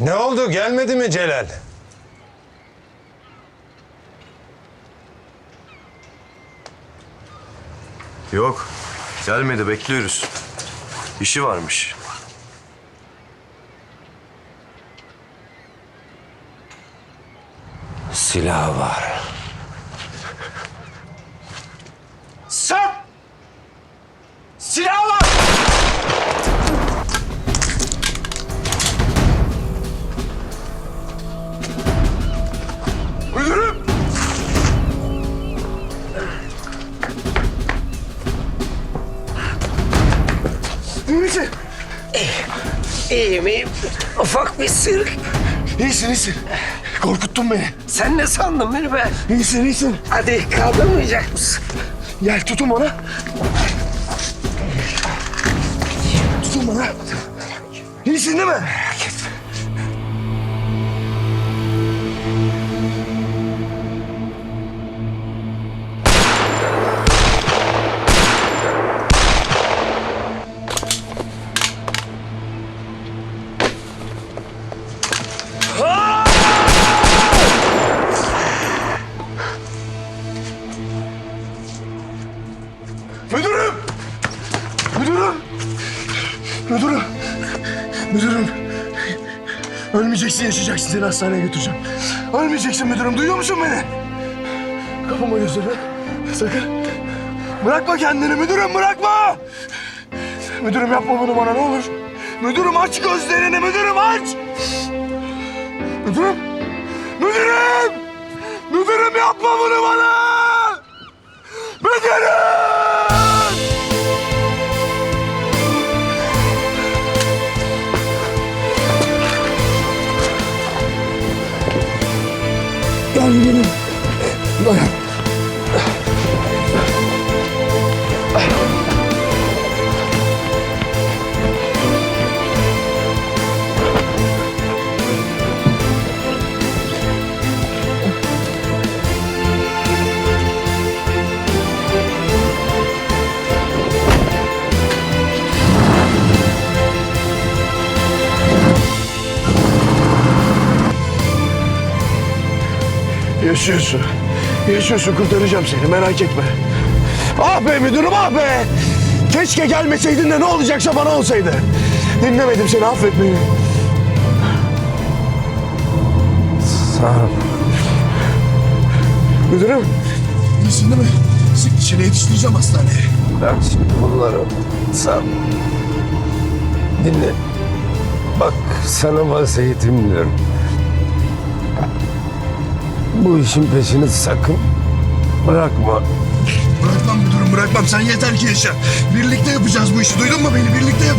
Ne oldu gelmedi mi Celal? Yok. Gelmedi bekliyoruz. İşi varmış. Silah var. İyi misin? İyiyim iyiyim. Ufak bir sırık. İyisin, iyisin. Korkuttun beni. Sen ne sandın beni be? İyisin, iyisin. Hadi kaldırmayacak mısın? Gel tutun bana. Tutun bana. İyisin değil mi? Müdürüm! Müdürüm! Ölmeyeceksin, yaşayacaksın. Seni hastaneye götüreceğim. Ölmeyeceksin müdürüm. Duyuyor musun beni? Kapama gözlerini. Sakın. Bırakma kendini müdürüm, bırakma! Müdürüm yapma bunu bana ne olur. Müdürüm aç gözlerini, müdürüm aç! Müdürüm! Müdürüm! Müdürüm yapma bunu bana! Müdürüm! Gel müdürüm. Dayan. Yaşıyorsun. Yaşıyorsun kurtaracağım seni merak etme. Ah be müdürüm ah be. Keşke gelmeseydin de ne olacaksa bana olsaydı. Dinlemedim seni affet beni. Sağ ol. Müdürüm. İyisin değil mi? Sık dişine yetiştireceğim hastaneye. Bırak şimdi bunları. Sen dinle. Bak sana vasiyetim diyorum. Bu işin peşini sakın bırakma. Bırakmam müdürüm bırakmam sen yeter ki yaşa. Birlikte yapacağız bu işi duydun mu beni birlikte yapacağız.